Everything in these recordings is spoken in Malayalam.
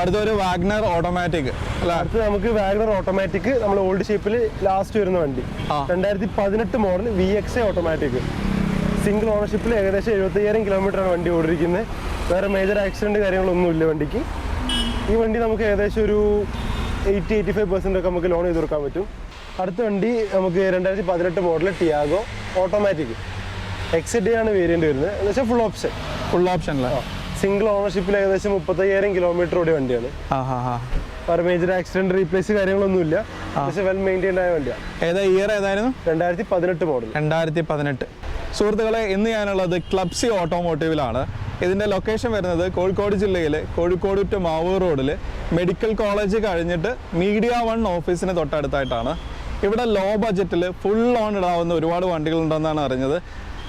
അടുത്തൊരു വാഗ്നർ ഓട്ടോമാറ്റിക് അല്ല? അടുത്ത് നമുക്ക് വാഗ്നർ ഓട്ടോമാറ്റിക് നമ്മൾ ഓൾഡ് ഷേപ്പിൽ ലാസ്റ്റ് വരുന്ന വണ്ടി. രണ്ടായിരത്തി പതിനെട്ട് model V X automatic. Single ഓണർഷിപ്പിൽ ഏകദേശം എഴുപത്തയ്യായിരം കിലോമീറ്റർ ആണ് വണ്ടി ഓടിയിരിക്കുന്നത് വേറെ മേജർ ആക്സിഡന്റ് കാര്യങ്ങളൊന്നും ഇല്ല വണ്ടിക്ക്. ഈ വണ്ടി നമുക്ക് ഏകദേശം ഒരു എയ്റ്റി എയ്റ്റി ഫൈവ് പെർസെന്റ് ഒക്കെ നമുക്ക് ലോൺ ചെയ്ത് കൊടുക്കാൻ പറ്റും. അടുത്ത വണ്ടി നമുക്ക് രണ്ടായിരത്തി പതിനെട്ട് മോഡൽ ടിയാഗോ ഓട്ടോമാറ്റിക് എക്സിഡി ആണ് വേരിയന്റ് വരുന്നത്. എന്ന് വെച്ചാൽ ഫുൾ ഓപ്ഷൻ ഫുൾ ഓപ്ഷനിലെ സിംഗിൾ ഓണർഷിപ്പിൽ ഏകദേശം മുപ്പത്തയ്യായിരം കിലോമീറ്റർ ഓടിയ വണ്ടിയാണ്. വേറെ മേജർ ആക്സിഡന്റ് റീപ്ലേസ് കാര്യങ്ങളൊന്നുമില്ല. പക്ഷേ വെൽ മെയിന്റൈൻഡ് ആയ വണ്ടിയാണ് ഏതാ ഇയർ ഏതായിരുന്നു? രണ്ടായിരത്തി പതിനെട്ട് മോഡൽ രണ്ടായിരത്തി പതിനെട്ട് സുഹൃത്തുക്കളെ ഇന്ന് ഞാനുള്ളത് ക്ലബ്സി ഓട്ടോമോട്ടീവിലാണ് ഇതിന്റെ ലൊക്കേഷൻ വരുന്നത് കോഴിക്കോട് ജില്ലയിൽ കോഴിക്കോട് ടു മാവൂർ റോഡിൽ മെഡിക്കൽ കോളേജ് കഴിഞ്ഞിട്ട് മീഡിയ വൺ ഓഫീസിന് തൊട്ടടുത്തായിട്ടാണ്. ഇവിടെ ലോ ബഡ്ജറ്റിൽ ഫുൾ ഓൺ ഇടാവുന്ന ഒരുപാട് വണ്ടികളുണ്ടെന്നാണ് അറിഞ്ഞത്.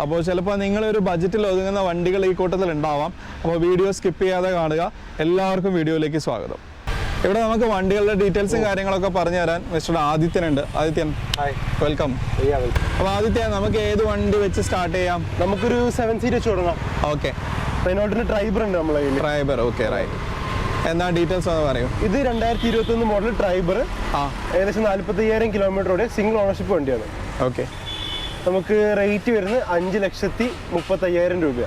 അപ്പോൾ ചിലപ്പോൾ നിങ്ങളൊരു ബജറ്റിൽ ഒതുങ്ങുന്ന വണ്ടികൾ ഈ കൂട്ടത്തിൽ ഉണ്ടാവാം. അപ്പോൾ വീഡിയോ സ്കിപ്പ് ചെയ്യാതെ കാണുക. എല്ലാവർക്കും വീഡിയോയിലേക്ക് സ്വാഗതം. ഇവിടെ നമുക്ക് വണ്ടികളുടെ ഡീറ്റെയിൽസും കാര്യങ്ങളൊക്കെ പറഞ്ഞു തരാൻ മിസ്റ്റർ ആദിത്യനുണ്ട്. ആദിത്യൻ വെൽക്കം അപ്പോൾ ആദിത്യ നമുക്ക് ഏത് വണ്ടി വെച്ച് സ്റ്റാർട്ട് ചെയ്യാം? നമുക്കൊരു സെവൻ സീറ്റ് വെച്ച് തുടങ്ങാം. ഓക്കെ റെനോൾട്ടിന് ട്രൈബർ ഉണ്ട് നമ്മളെ ഡ്രൈവർ ഓക്കെ റൈറ്റ് എന്നാ ഡീറ്റെയിൽസ് ഒന്ന് പറയൂ. ഇത് രണ്ടായിരത്തി ഇരുപത്തി ഒന്ന് മോഡൽ ട്രൈബർ ആ. ഏകദേശം നാല്പത്തി അയ്യായിരം കിലോമീറ്ററോടെ സിംഗിൾ ഓണർഷിപ്പ് വണ്ടിയാണ്. ഓക്കെ നമുക്ക് റേറ്റ് വരുന്നത് അഞ്ച് ലക്ഷത്തി മുപ്പത്തി അയ്യായിരം രൂപ.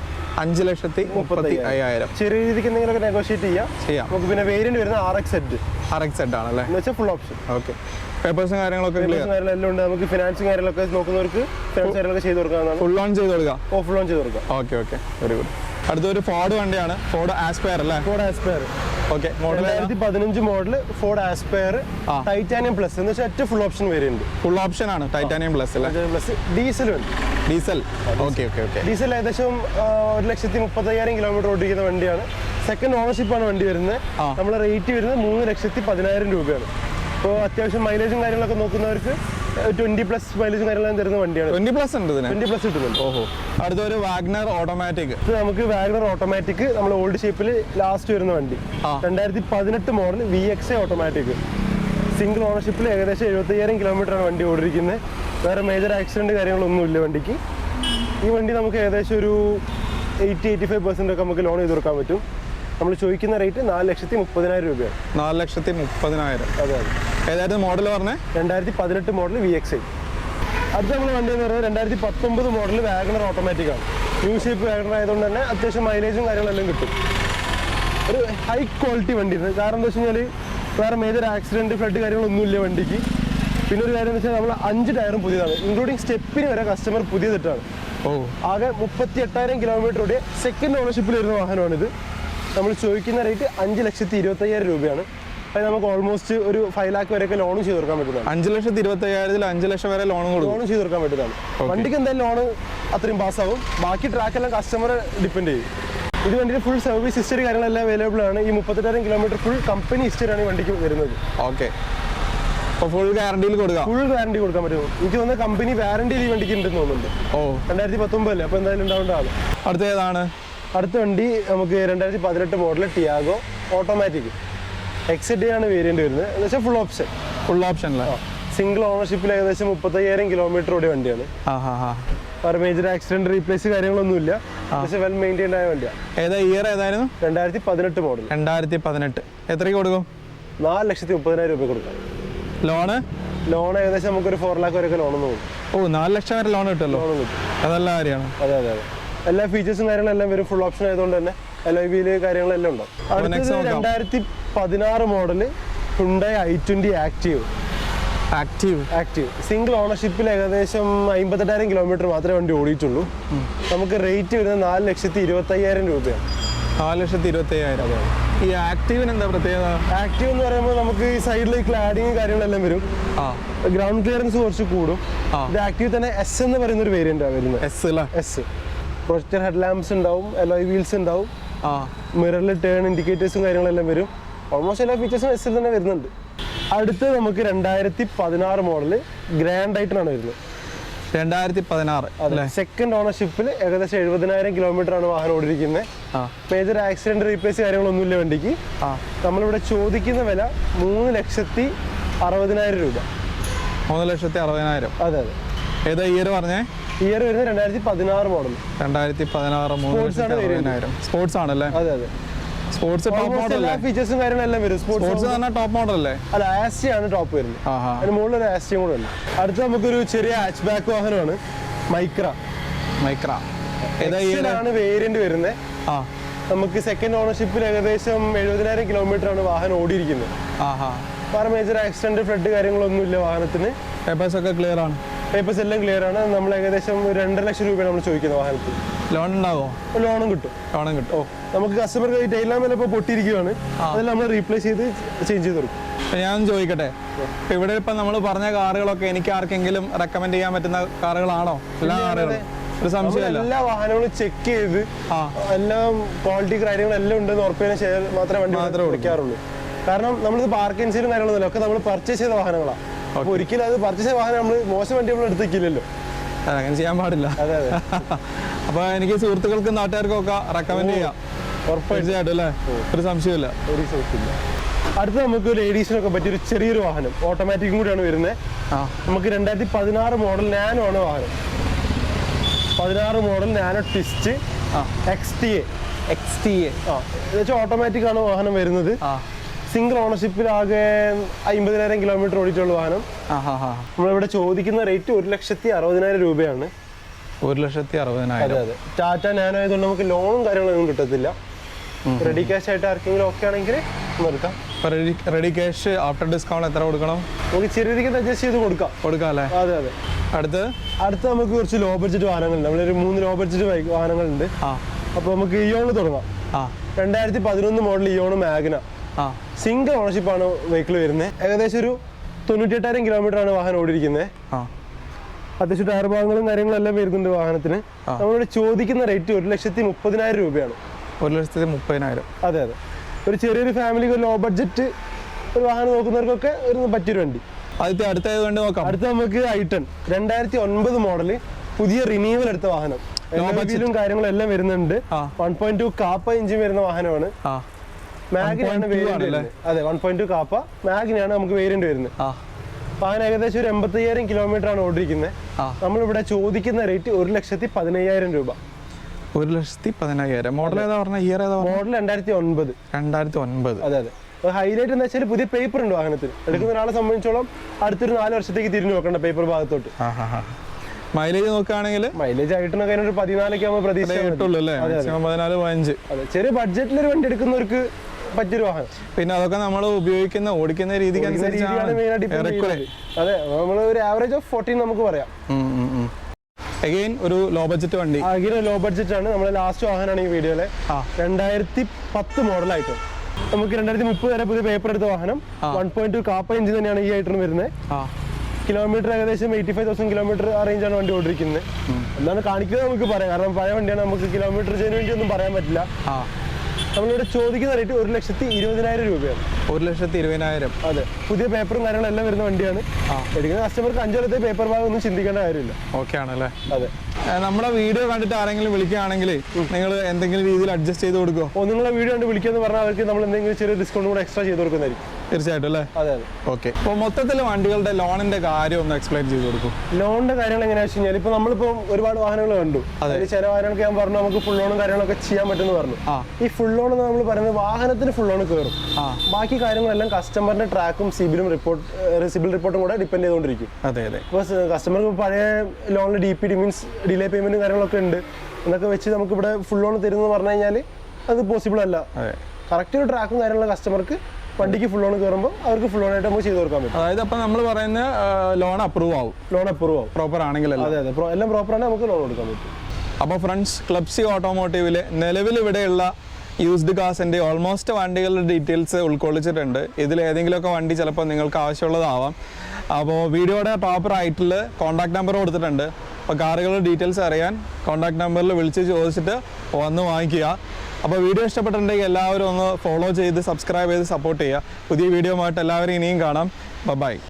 അഞ്ച് ലക്ഷത്തി മുപ്പത്തി അയ്യായിരം. ചെറിയ രീതിക്ക് എന്തെങ്കിലുമൊക്കെ നെഗോഷിയേറ്റ് ചെയ്യാം. ചെയ്യാം. നമുക്ക് പിന്നെ വേരിയന്റ് വരുന്നത് R X Ed R X Z ആണല്ലേ എന്ന് വെച്ചാൽ ഫുൾ ഓപ്ഷൻ ഓക്കെ പേപ്പേഴ്സും കാര്യങ്ങളൊക്കെ കാര്യങ്ങളെല്ലാം ഉണ്ട്. നമുക്ക് ഫിനാൻസും കാര്യങ്ങളൊക്കെ നോക്കുന്നവർക്ക് ഫിനാൻസ് കാര്യങ്ങളൊക്കെ ചെയ്ത് കൊടുക്കാം ഫുൾ ഓൺ ചെയ്ത് കൊടുക്കാം. ഓ ഫുൾ ഓൺ ചെയ്ത് കൊടുക്കാം. ഓക്കെ ഓക്കെ വെരി ഗുഡ് അടുത്തൊരു ഫോർഡ് വണ്ടിയാണ്. ഫോർഡ് ആസ്പയർ അല്ലേ? ഫോർഡ് ആസ്പയർ ഓക്കെ മോഡൽ രണ്ടായിരത്തി പതിനഞ്ച് model Ford Aspire Titanium plus എന്ന് വെച്ചാൽ ഒറ്റ full option variant full option ആണ് ടൈറ്റാനിയം പ്ലസ് അല്ലേ? പ്ലസ് ഡീസൽ ഉണ്ട് diesel okay okay okay diesel ഏകദേശം ഒരു ലക്ഷത്തി മുപ്പത്തയ്യായിരം കിലോമീറ്റർ ഓടിക്കുന്ന വണ്ടിയാണ്. സെക്കൻഡ് ഓണർഷിപ്പ് ആണ് വണ്ടി വരുന്നത്. നമ്മുടെ റേറ്റ് വരുന്നത് മൂന്ന് ലക്ഷത്തി പതിനായിരം രൂപയാണ്. അപ്പോൾ അത്യാവശ്യം മൈലേജും കാര്യങ്ങളൊക്കെ നോക്കുന്നവർക്ക് ട്വന്റി പ്ലസ് മൈലേജും കാര്യങ്ങളും തരുന്ന വണ്ടിയാണ്. ട്വന്റി പ്ലസ് ഉണ്ട് ട്വന്റി പ്ലസ് കിട്ടുന്നുണ്ട്. ഓഹോ. അടുത്ത ഒരു വാഗ്നർ ഓട്ടോമാറ്റിക്. ഇത് നമുക്ക് വാഗ്നർ ഓട്ടോമാറ്റിക് നമ്മൾ ഓൾഡ് ഷേപ്പിൽ ലാസ്റ്റ് വരുന്ന വണ്ടി. രണ്ടായിരത്തി പതിനെട്ട് model V X automatic single ഓണർഷിപ്പിൽ ഏകദേശം എഴുപത്തയ്യായിരം കിലോമീറ്റർ ആണ് വണ്ടി ഓടിയിരിക്കുന്നത് വേറെ മേജർ ആക്സിഡന്റ് കാര്യങ്ങളൊന്നും ഇല്ല വണ്ടിക്ക്. ഈ വണ്ടി നമുക്ക് ഏകദേശം ഒരു എയ്റ്റി എയ്റ്റി ഫൈവ് പെർസെന്റ് ഒക്കെ നമുക്ക് ലോൺ ചെയ്ത് കൊടുക്കാൻ പറ്റും. നമ്മൾ ചോദിക്കുന്ന റേറ്റ് നാല് ലക്ഷത്തി മുപ്പതിനായിരം രൂപയാണ്. നാല് ലക്ഷത്തി മുപ്പതിനായിരം. അതെ അതെ. ഏതായിരുന്നു മോഡൽ പറഞ്ഞേ? രണ്ടായിരത്തി പതിനെട്ട് മോഡൽ വി എക്സ് ഐ അടുത്ത നമ്മൾ വണ്ടി എന്ന് പറയുന്നത് രണ്ടായിരത്തി പത്തൊമ്പത് മോഡൽ വാഗണർ ഓട്ടോമാറ്റിക് ആണ്. ന്യൂ ഷേപ്പ് വാഗണർ ആയതുകൊണ്ട് തന്നെ അത്യാവശ്യം മൈലേജും കാര്യങ്ങളെല്ലാം കിട്ടും. ഒരു ഹൈ ക്വാളിറ്റി വണ്ടിയാണ്. കാരണം എന്താ വെച്ച് കഴിഞ്ഞാൽ വേറെ മേജർ ആക്സിഡന്റ് ഫ്ലഡ് കാര്യങ്ങളൊന്നും ഇല്ല വണ്ടിക്ക്. പിന്നെ ഒരു കാര്യം എന്ന് വെച്ചാൽ നമ്മൾ അഞ്ച് ടയറും പുതിയതാണ്. ഇൻക്ലൂഡിങ് സ്റ്റെപ്പിന് വരെ കസ്റ്റമർ പുതിയതിട്ടാണ്. ഓ. ആകെ മുപ്പത്തി എട്ടായിരം കിലോമീറ്റർ ഓടിയ സെക്കൻഡ് ഓണർഷിപ്പിൽ വരുന്ന വാഹനമാണിത്. നമ്മൾ ചോദിക്കുന്ന റേറ്റ് അഞ്ച് ലക്ഷത്തി ഇരുപത്തയ്യായിരം രൂപയാണ്. അത് നമുക്ക് ഓൾമോസ്റ്റ് ഒരു ഫൈവ് ലാക്ക് വരെയൊക്കെ ലോണും ചെയ്ത് തീർക്കാൻ പറ്റുന്നതാണ്. അഞ്ച് ലക്ഷത്തി ഇരുപത്തി അയ്യായിരത്തിൽ അഞ്ച് ലക്ഷം വരെ ലോണും ലോണും ചെയ്ത് തീർക്കാൻ പറ്റുന്നതാണ്. വണ്ടിക്ക് എന്തായാലും ലോണ് അത്രയും പാസ്സാവും ബാക്കി ട്രാക്ക് എല്ലാം കസ്റ്റമർ ഡിപ്പെൻഡ് ചെയ്യും. ഇത് വണ്ടിയുടെ ഫുൾ സർവീസ് ഹിസ്റ്ററി കാര്യങ്ങളെല്ലാം അവൈലബിൾ ആണ്. ഈ മുപ്പത്തെട്ടായിരം കിലോമീറ്റർ ഫുൾ കമ്പനി ഹിസ്റ്ററിയാണ് ഈ വണ്ടിക്ക് വരുന്നത്. ഓക്കെ ഫുൾ ഗ്യാരണ്ടിയിൽ കൊടുക്കാം. ഫുൾ ഗ്യാരണ്ടി കൊടുക്കാൻ പറ്റുമോ എനിക്ക് തോന്നുന്നത് കമ്പനി വാറണ്ടി ഈ വണ്ടിക്ക് ഉണ്ടെന്ന് തോന്നുന്നുണ്ട്. ഓ. രണ്ടായിരത്തി പത്തൊമ്പതല്ലേ? അപ്പൊ എന്തായാലും ഉണ്ടാവേണ്ടതാണ് അടുത്ത ഏതാണ്? അടുത്ത വണ്ടി നമുക്ക് രണ്ടായിരത്തി പതിനെട്ട് മോഡൽ ടിയാഗോ ഓട്ടോമാറ്റിക് എക്സിഡി ആണ് വേരിയന്റ് വരുന്നത്. എന്ന് വെച്ചാൽ full option full option single ഓണർഷിപ്പിൽ ഏകദേശം മുപ്പത്തയ്യായിരം കിലോമീറ്റർ ഓടിയ വണ്ടിയാണ്. വേറെ മേജർ ആക്സിഡന്റ് റീപ്ലേസ് കാര്യങ്ങളൊന്നുമില്ല. പക്ഷേ വെൽ മെയിന്റൈൻഡ് ആയ വണ്ടിയാണ് ഏതാ ഇയർ ഏതായിരുന്നു? രണ്ടായിരത്തി പതിനെട്ട് മോഡൽ രണ്ടായിരത്തി പതിനെട്ട്. എത്രയ്ക്ക് കൊടുക്കും? നാല് ലക്ഷത്തി മുപ്പതിനായിരം രൂപ കൊടുക്കാം. ലോണ്? ലോൺ ഏകദേശം നമുക്ക് ഒരു ഫോർ ലാക്ക് വരെയൊക്കെ ലോൺ തോന്നും ഓ നാല് ലക്ഷം വരെ ലോൺ കിട്ടുമല്ലോ. അതല്ല കാര്യമാണ്. അതെ അതെ അതെ. എല്ലാ ഫീച്ചേഴ്സും കാര്യങ്ങളെല്ലാം വരും. ഫുൾ ഓപ്ഷൻ ആയതുകൊണ്ട് തന്നെ എൽ ഐ വിയിൽ കാര്യങ്ങളെല്ലാം ഉണ്ടാവും. അടുത്തത്. രണ്ടായിരത്തി പതിനാറ് model Hyundai i twenty active active active single ഓണർഷിപ്പിൽ ഏകദേശം അമ്പത്തെട്ടായിരം കിലോമീറ്റർ മാത്രമേ വണ്ടി ഓടിയിട്ടുള്ളൂ. നമുക്ക് റേറ്റ് വരുന്നത് നാല് ലക്ഷത്തി ഇരുപത്തി അയ്യായിരം രൂപയാണ്. നാല് ലക്ഷത്തി ഇരുപത്തി അയ്യായിരം ഈ ആക്റ്റീവിന് എന്താ പ്രത്യേകത? ആക്റ്റീവ് എന്ന് പറയുമ്പോൾ നമുക്ക് ഈ സൈഡിൽ ക്ലാഡിങ് കാര്യങ്ങളെല്ലാം വരും. ആ. ഗ്രൗണ്ട് ക്ലിയറൻസ് കുറച്ച് കൂടും. ഇത് ആക്റ്റീവ് തന്നെ എസ് എന്ന് പറയുന്ന ഒരു വേരിയന്റ് ആണ് വരുന്നത്. എസ് അല്ലേ എസ് പ്രൊജക്ടർ ഹെഡ് ലാമ്പ്സ് ഉണ്ടാവും എലോയ് വീൽസ് ഉണ്ടാവും. ആ. മിററിൽ ടേൺ ഇൻഡിക്കേറ്റേഴ്സും കാര്യങ്ങളെല്ലാം വരും. ഓൾമോസ്റ്റ് എല്ലാ ഫീച്ചേഴ്സും എസ്സിൽ തന്നെ വരുന്നുണ്ട്. അടുത്ത് നമുക്ക് രണ്ടായിരത്തി പതിനാറ് മോഡൽ ഗ്രാൻഡ് ആയിട്ടാണ് വരുന്നത്. രണ്ടായിരത്തി പതിനാറ് സെക്കൻഡ് ഓണർഷിപ്പിൽ ഏകദേശം എഴുപതിനായിരം കിലോമീറ്റർ ആണ് വാഹനം ഓടിയിരിക്കുന്നത്. മേജർ ആക്സിഡന്റ് റീപ്ലേസ് കാര്യങ്ങളൊന്നുമില്ല വണ്ടിക്ക്. ആ. നമ്മളിവിടെ ചോദിക്കുന്ന വില മൂന്ന് ലക്ഷത്തി അറുപതിനായിരം രൂപ. മൂന്ന് ലക്ഷത്തി അറുപതിനായിരം. അതെ അതെ. ഏതാ ഇയർ പറഞ്ഞേ? ഇയർ വരുന്നത് രണ്ടായിരത്തി പതിനാറ് മോഡൽ രണ്ടായിരത്തി പതിനാറ് സ്പോർട്സ് ആണ് variant. സ്പോർട്സ് ആണല്ലേ? അതെ അതെ. സ്പോർട്സ് ടോപ്പ് മോഡൽ ഫീച്ചേഴ്സും കാര്യങ്ങളെല്ലാം വരും. സ്പോർട്സ് തന്നെ ടോപ്പ് മോഡൽ അല്ലേ? അല്ല ആസ്റ്റി ആണ് ടോപ്പ് വരുന്നത്. അതിന് മുകളിൽ ഒരു ആസ്റ്റിയും കൂടെ ഉണ്ട്. അടുത്ത നമുക്കൊരു ചെറിയ ഹാച്ച് ബാക്ക് വാഹനമാണ് മൈക്ര മൈക്ര ഏതാണ് വേരിയന്റ് വരുന്നത്. ആ. നമുക്ക് സെക്കൻഡ് ഓണർഷിപ്പിൽ ഏകദേശം എഴുപതിനായിരം കിലോമീറ്റർ ആണ് വാഹനം ഓടിയിരിക്കുന്നത്. ആഹാ. വേറെ മേജർ ആക്സിഡന്റ് ഫ്ലഡ് കാര്യങ്ങളൊന്നുമില്ല വാഹനത്തിന്. പേപ്പേഴ്സ് ഒക്കെ ക്ലിയർ ആണ്. പേപ്പേഴ്സ് എല്ലാം ക്ലിയർ ആണ്. നമ്മൾ ഏകദേശം രണ്ടര ലക്ഷം രൂപയാണ് നമ്മൾ ചോദിക്കുന്നത് വാഹനത്തിൽ. ലോൺ ഉണ്ടാവോ? ലോണും കിട്ടും. ലോണും കിട്ടും. ഓ. നമുക്ക് കസ്റ്റമർക്ക് ടൈലാം വില ഇപ്പോൾ പൊട്ടിയിരിക്കുകയാണ്. അതെല്ലാം നമ്മൾ റീപ്ലേസ് ചെയ്ത് ചേഞ്ച് ചെയ്ത് കൊടുക്കും. ഞാൻ ചോദിക്കട്ടെ? ഇപ്പൊ ഇവിടെ ഇപ്പൊ നമ്മൾ പറഞ്ഞ കാറുകളൊക്കെ എനിക്ക് ആർക്കെങ്കിലും റെക്കമെൻഡ് ചെയ്യാൻ പറ്റുന്ന കാറുകളാണോ? എല്ലാ കാറുകളും. ഒരു നമ്മൾ സംശയമല്ല എല്ലാ വാഹനങ്ങളും ചെക്ക് ചെയ്ത് എല്ലാം ക്വാളിറ്റി കാര്യങ്ങളെല്ലാം ഉണ്ടെന്ന് ഉറപ്പിച്ചതിന് ശേഷം മാത്രമേ വണ്ടി മാത്രമേ ഓടിക്കാറുള്ളൂ കാരണം നമ്മളിത് പാർക്കിൻസിലും കാര്യങ്ങളൊന്നുമില്ല. ഒക്കെ നമ്മൾ പർച്ചേസ് ചെയ്ത വാഹനങ്ങളാണ് അപ്പോൾ ഒരിക്കലും അത് പർച്ചേസ് വാഹനം നമ്മൾ മോശം വണ്ടി നമ്മൾ എടുത്തേക്കില്ലല്ലോ. അങ്ങനെ ചെയ്യാൻ പാടില്ല. അതെ അതെ. അപ്പൊ എനിക്ക് സുഹൃത്തുക്കൾക്കും നാട്ടുകാർക്കും ഒക്കെ റെക്കമെൻഡ് ചെയ്യാം. ഉറപ്പായിട്ടും. അല്ലേ? ഒരു സംശയമില്ല ഒരു സംശയമില്ല അടുത്ത നമുക്ക് ലേഡീസിനൊക്കെ പറ്റിയ ഒരു ചെറിയൊരു വാഹനം ഓട്ടോമാറ്റിക്കും കൂടിയാണ് വരുന്നത് നമുക്ക് രണ്ടായിരത്തി പതിനാറ് മോഡൽ നാനോ ആണ് വാഹനം. പതിനാറ് model Nano Twist X T A X T A ആ. എന്നുവെച്ചാൽ ഓട്ടോമാറ്റിക് ആണ് വാഹനം വരുന്നത്. സിംഗിൾ ഓണർഷിപ്പിൽ ആകെ അമ്പതിനായിരം കിലോമീറ്റർ ഓടിയിട്ടുള്ള വാഹനം. നമ്മളിവിടെ ചോദിക്കുന്ന റേറ്റ് ഒരു ലക്ഷത്തി അറുപതിനായിരം രൂപയാണ് ഒരു ലക്ഷത്തി അറുപതിനായിരം അതെ ടാറ്റ നാനോ ആയതുകൊണ്ട് നമുക്ക് ലോണും കാര്യങ്ങളൊന്നും കിട്ടത്തില്ല. റെഡി ക്യാഷ് ആയിട്ട് ആർക്കെങ്കിലും ഓക്കെ ആണെങ്കിൽ നിർത്താം. എടുക്കാം റെഡി ക്യാഷ് ആഫ്റ്റർ ഡിസ്കൗണ്ട് എത്ര കൊടുക്കണം? നമുക്ക് ചെറിയ രീതിക്ക് അഡ്ജസ്റ്റ് ചെയ്ത് കൊടുക്കാം. കൊടുക്കാം അല്ലേ? അതെ അതെ. അടുത്ത്? അടുത്ത് നമുക്ക് കുറച്ച് ലോ ബഡ്ജറ്റ് വാഹനങ്ങളുണ്ട്. നമ്മളൊരു മൂന്ന് ലോ ബഡ്ജറ്റ് വാഹനങ്ങളുണ്ട്. അപ്പോൾ നമുക്ക് ഇയോണ് തുടങ്ങാം. ആ. രണ്ടായിരത്തി പതിനൊന്ന് model Eon Magna single ownership ആണ് വെഹിക്കിൾ വരുന്നത് ഏകദേശം ഒരു തൊണ്ണൂറ്റെട്ടായിരം കിലോമീറ്റർ ആണ് വാഹനം ഓടിയിരിക്കുന്നത് അത്യാവശ്യം ടയർ ഭാഗങ്ങളും കാര്യങ്ങളും എല്ലാം വരുന്നുണ്ട് വാഹനത്തിന്. നമ്മളോട് നമ്മളിവിടെ ചോദിക്കുന്ന റേറ്റ് ഒരു ലക്ഷത്തി മുപ്പതിനായിരം രൂപയാണ്. ഒരു ലക്ഷത്തി മുപ്പതിനായിരം. അതെ അതെ. ഒരു ചെറിയൊരു ഫാമിലിക്ക് ഒരു ലോ ബഡ്ജറ്റ് ഒരു വാഹനം നോക്കുന്നവർക്കൊക്കെ ഒരു പറ്റിയൊരു വണ്ടി. ആദ്യത്തെ അടുത്ത ഏത് വണ്ടി നോക്കാം. അടുത്ത നമുക്ക് ഐട്ടൺ രണ്ടായിരത്തി ഒൻപത് മോഡൽ പുതിയ റിന്യൂവൽ എടുത്ത വാഹനം. ലും കാര്യങ്ങളും എല്ലാം വരുന്നുണ്ട്. One point two Kappa engine വരുന്ന വാഹനമാണ്. മാഗിനാണ് 1.2 വേരിയന്റ് ആണല്ലേ? അതെ വൺ പോയിന്റ് ടു കാപ്പ. മാഗിനാണ് നമുക്ക് വേരിയന്റ് വരുന്നത്. അപ്പൊ അതിന് ഏകദേശം ഒരു എൺപത്തയ്യായിരം കിലോമീറ്റർ ആണ് ഓടിയിരിക്കുന്നത്. നമ്മൾ നമ്മളിവിടെ ചോദിക്കുന്ന റേറ്റ് ഒരു ലക്ഷത്തി പതിനയ്യായിരം രൂപ. ഒരു ലക്ഷത്തി പതിനായിരം മോഡൽ ഏതാ പറഞ്ഞ? ഇയർ ഏതാ മോഡൽ രണ്ടായിരത്തി ഒൻപത് രണ്ടായിരത്തി ഒൻപത് അതെ. അതെ ഹൈലൈറ്റ് എന്ന് വെച്ചാൽ പുതിയ പേപ്പർ ഉണ്ട് വാഹനത്തിൽ എടുക്കുന്ന ഒരാളെ സംബന്ധിച്ചോളം അടുത്തൊരു നാല് വർഷത്തേക്ക് തിരിഞ്ഞു നോക്കണ്ട പേപ്പർ ഭാഗത്തോട്ട്. മൈലേജ് നോക്കുകയാണെങ്കിൽ? മൈലേജ് ആയിട്ടൊക്കെ അതിനൊരു പതിനാലൊക്കെ ആകുമ്പോൾ പ്രതീക്ഷ കിട്ടുള്ളൂ അല്ലേ? പതിനാല് പതിനഞ്ച് അതെ ചെറിയ ബഡ്ജറ്റിൽ ഒരു വണ്ടി എടുക്കുന്നവർക്ക് പറ്റിയൊരു വാഹനം. പിന്നെ അതൊക്കെ നമ്മൾ ഉപയോഗിക്കുന്ന ഓടിക്കുന്ന രീതിക്ക് അനുസരിച്ചാണ് അതെ നമ്മൾ ഒരു ആവറേജ് ഓഫ് ഫോർട്ടീൻ നമുക്ക് പറയാം. അഗെയിൻ ഒരു ലോ ബഡ്ജറ്റ് വണ്ടി. ആകിര ലോ ബഡ്ജറ്റ് ആണ്. നമ്മുടെ ലാസ്റ്റ് വാഹനമാണ് ഈ വീഡിയോയിലെ. രണ്ടായിരത്തി പത്ത് മോഡലായിട്ട് നമുക്ക് രണ്ടായിരത്തി മുപ്പത് വരെ പുതിയ പേപ്പർ എടുത്ത വാഹനം. One point two Kappa engine തന്നെയാണ് ഈ ഐറ്റം വരുന്നത് കിലോമീറ്റർ ഏകദേശം എയ്റ്റി ഫൈവ് തൗസൻഡ് കിലോമീറ്റർ ആ റേഞ്ചാണ് വണ്ടി ഓടിക്കുന്നത് എന്താണ് കാണിക്കുന്നത് നമുക്ക് പറയാം. കാരണം പഴയ വണ്ടിയാണ്. നമുക്ക് കിലോമീറ്റർ ചെയ്യുന്ന വേണ്ടി ഒന്നും പറയാൻ പറ്റില്ല. നമ്മളിവിടെ ചോദിക്കുന്ന റേറ്റ് ഒരു ലക്ഷത്തി ഇരുപതിനായിരം രൂപയാണ്. ഒരു ലക്ഷത്തി ഇരുപതിനായിരം. അതെ. പുതിയ പേപ്പറും കാര്യങ്ങളും എല്ലാം വരുന്ന വണ്ടിയാണ്. ആ. എടുക്കുന്ന കസ്റ്റമർക്ക് അഞ്ചു കൊല്ലത്തെ പേപ്പർ ഭാഗം ഒന്നും ചിന്തിക്കേണ്ട കാര്യമില്ല. ഓക്കെ ആണല്ലേ? അതെ. നമ്മളെ നമ്മുടെ വീഡിയോ കണ്ടിട്ട് ആരെങ്കിലും വിളിക്കുകയാണെങ്കിൽ നിങ്ങൾ എന്തെങ്കിലും രീതിയിൽ അഡ്ജസ്റ്റ് ചെയ്ത് കൊടുക്കുമോ അപ്പോൾ നിങ്ങളെ വീഡിയോ കണ്ട് വിളിക്കുക എന്ന് പറഞ്ഞാൽ അവർക്ക് നമ്മൾ എന്തെങ്കിലും ചെറിയ ഡിസ്കൗണ്ട് കൂടെ എക്സ്ട്രാ ചെയ്ത് കൊടുക്കുന്നതായിരിക്കും. തീർച്ചയായിട്ടും അല്ലേ? അതെ അതെ. ഓക്കെ അപ്പോൾ മൊത്തത്തിൽ വണ്ടികളുടെ ലോണിന്റെ കാര്യം ഒന്ന് എക്സ്പ്ലെയിൻ ചെയ്ത് കൊടുക്കും. ലോണിന്റെ കാര്യങ്ങൾ എങ്ങനെയാണെന്ന് വെച്ച് കഴിഞ്ഞാൽ ഇപ്പൊ നമ്മളിപ്പോ ഒരുപാട് വാഹനങ്ങൾ കണ്ടു. അതെ. അതിൽ ചില വാഹനങ്ങൾക്ക് ഞാൻ പറഞ്ഞു നമുക്ക് ഫുൾ ലോണും കാര്യങ്ങളൊക്കെ ചെയ്യാൻ പറ്റുമെന്ന് പറഞ്ഞു. ഈ ഫുൾ ലോൺ എന്ന് നമ്മൾ പറയുന്നത് വാഹനത്തിന് ഫുൾ ലോൺ കയറും ബാക്കി കാര്യങ്ങളെല്ലാം കസ്റ്റമറിന്റെ ട്രാക്കും സിബിലും റിപ്പോർട്ട് സിബിൽ റിപ്പോർട്ടും കൂടെ ഡിപ്പെൻഡ് ചെയ്തുകൊണ്ടിരിക്കും. അതെ അതെ. ഇപ്പോൾ കസ്റ്റമർക്ക് പഴയ ലോണിൽ D P D means delay പേയ്മെന്റും കാര്യങ്ങളൊക്കെ ഉണ്ട്. എന്നൊക്കെ വെച്ച് നമുക്ക് ഇവിടെ ഫുൾ ലോൺ തരുമെന്ന് പറഞ്ഞു കഴിഞ്ഞാൽ അത് പോസിബിൾ അല്ല. കറക്റ്റ് ഒരു ട്രാക്കും കാര്യങ്ങളുള്ള കസ്റ്റമർക്ക് വണ്ടിക്ക് ഫുൾ ലോൺ കയറുമ്പോൾ അവർക്ക് ഫുൾ ലോൺ ആയിട്ട് നമുക്ക് ചെയ്ത് കൊടുക്കാൻ പറ്റും. അതായത് അപ്പം നമ്മൾ പറയുന്ന ലോൺ അപ്രൂവ് ആവും. ലോൺ അപ്രൂവ് ആവും. പ്രോപ്പർ ആണെങ്കിലല്ല അതെ അതെ. എല്ലാം പ്രോപ്പർ ആണെങ്കിൽ നമുക്ക് ലോൺ കൊടുക്കാൻ പറ്റും. അപ്പോൾ ഫ്രണ്ട്സ് ക്ലബ്സി ഓട്ടോമോട്ടീവിൽ നിലവിൽ ഇവിടെയുള്ള യൂസ്ഡ് കാസിന്റെ ഓൾമോസ്റ്റ് വണ്ടികളുടെ ഡീറ്റെയിൽസ് ഉൾക്കൊള്ളിച്ചിട്ടുണ്ട്. ഇതിൽ ഏതെങ്കിലുമൊക്കെ വണ്ടി ചിലപ്പോൾ നിങ്ങൾക്ക് ആവശ്യമുള്ളതാവാം. അപ്പോൾ വീഡിയോയുടെ ടോപ്പ് റൈറ്റിൽ കോൺടാക്ട് നമ്പർ കൊടുത്തിട്ടുണ്ട്. അപ്പോൾ കാറുകളുടെ ഡീറ്റെയിൽസ് അറിയാൻ കോൺടാക്ട് നമ്പറിൽ വിളിച്ച് ചോദിച്ചിട്ട് വന്ന് വാങ്ങിക്കുക. അപ്പോൾ വീഡിയോ ഇഷ്ടപ്പെട്ടിട്ടുണ്ടെങ്കിൽ എല്ലാവരും ഒന്ന് ഫോളോ ചെയ്ത് സബ്സ്ക്രൈബ് ചെയ്ത് സപ്പോർട്ട് ചെയ്യുക. പുതിയ വീഡിയോ ആയിട്ട് എല്ലാവരും ഇനിയും കാണാം. ബൈ